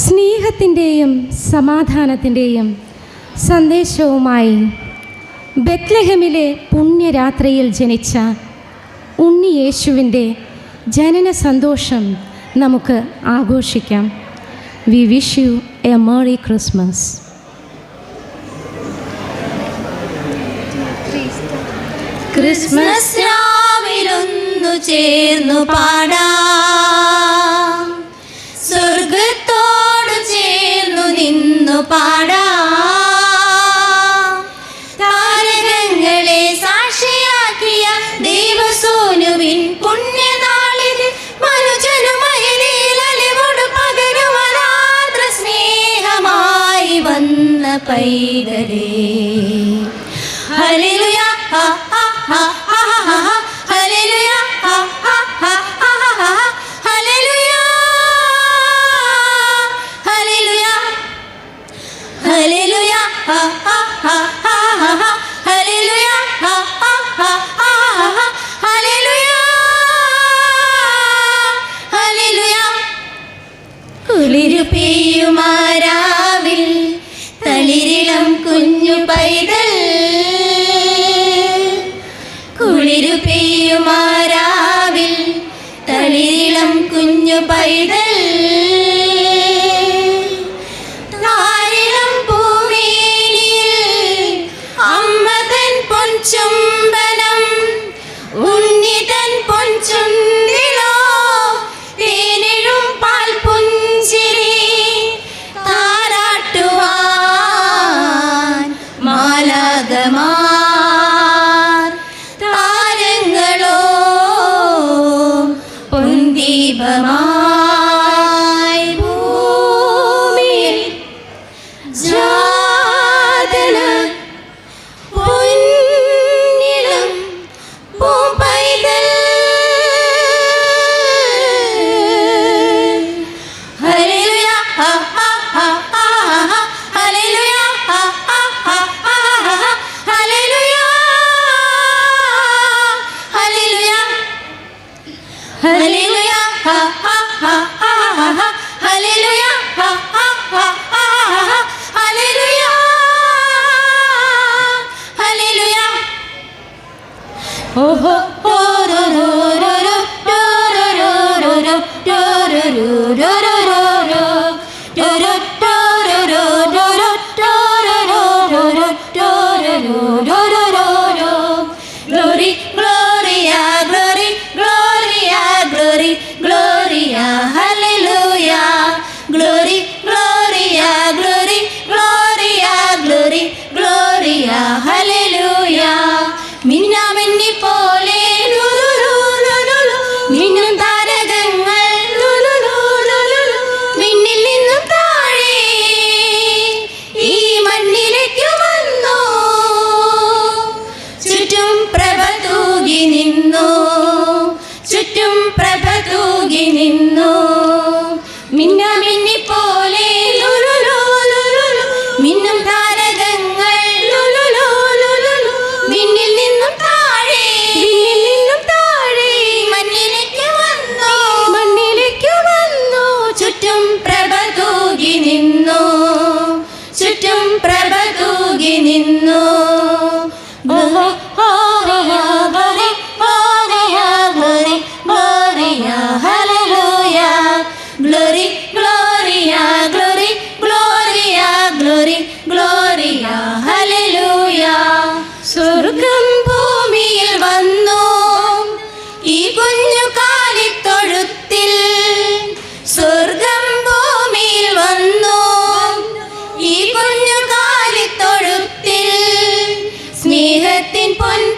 സ്നേഹത്തിന്റെയും സമാധാനത്തിന്റെയും സന്ദേശവുമായി ബത്ലഹമിലെ പുണ്യരാത്രിയിൽ ജനിച്ച ഉണ്ണി യേശുവിന്റെ ജനന സന്തോഷം നമുക്ക് ആഘോഷിക്കാം. We wish you a merry Christmas Christmas രാവിലൊന്നു ചേർന്നു പാടാം. പൈതലേ ഹല്ലേലൂയ ഹാ ഹാ ഹാ ഹാ കുഞ്ഞു പൈതൽ. താരിളം പൂമേനിയിൽ അമ്മതൻ പൊൻചുംബനം ഉണ്ണിതൻ പൊൻചുണ്ടിലോ തേനിഴും പാൽ പുഞ്ചിരി താരാട്ടുവാൻ താരങ്ങളോ Hallelujah. Ha ha ha ha ha ha. Hallelujah. Ha ha ha ha ha ha. Hallelujah. Hallelujah. Oh ho. நின் സ്വർഗം ഭൂമിയിൽ വന്നു. ഈ കുഞ്ഞു കാലിത്തൊഴുത്തിൽ സ്വർഗം ഭൂമിയിൽ വന്നു. ഈ കുഞ്ഞു കാലിത്തൊഴുത്തിൽ സ്നേഹത്തിൻ പൊന്നു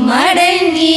மடங்கி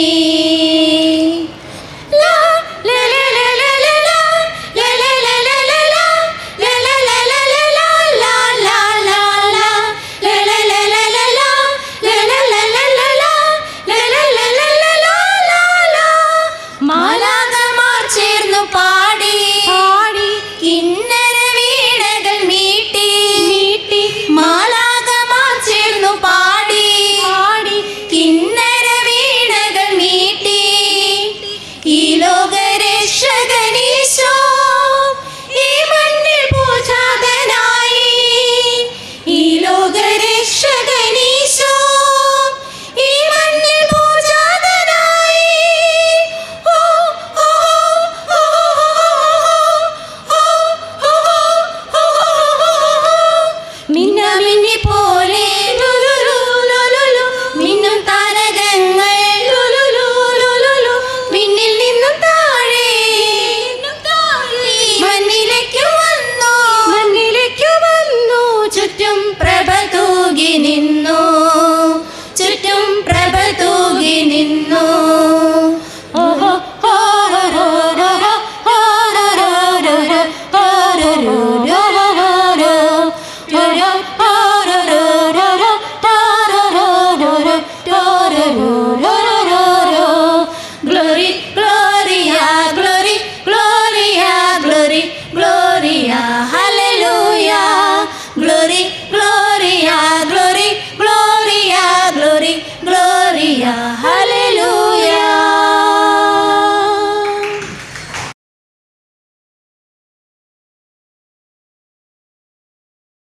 glory, gloria, hallelujah.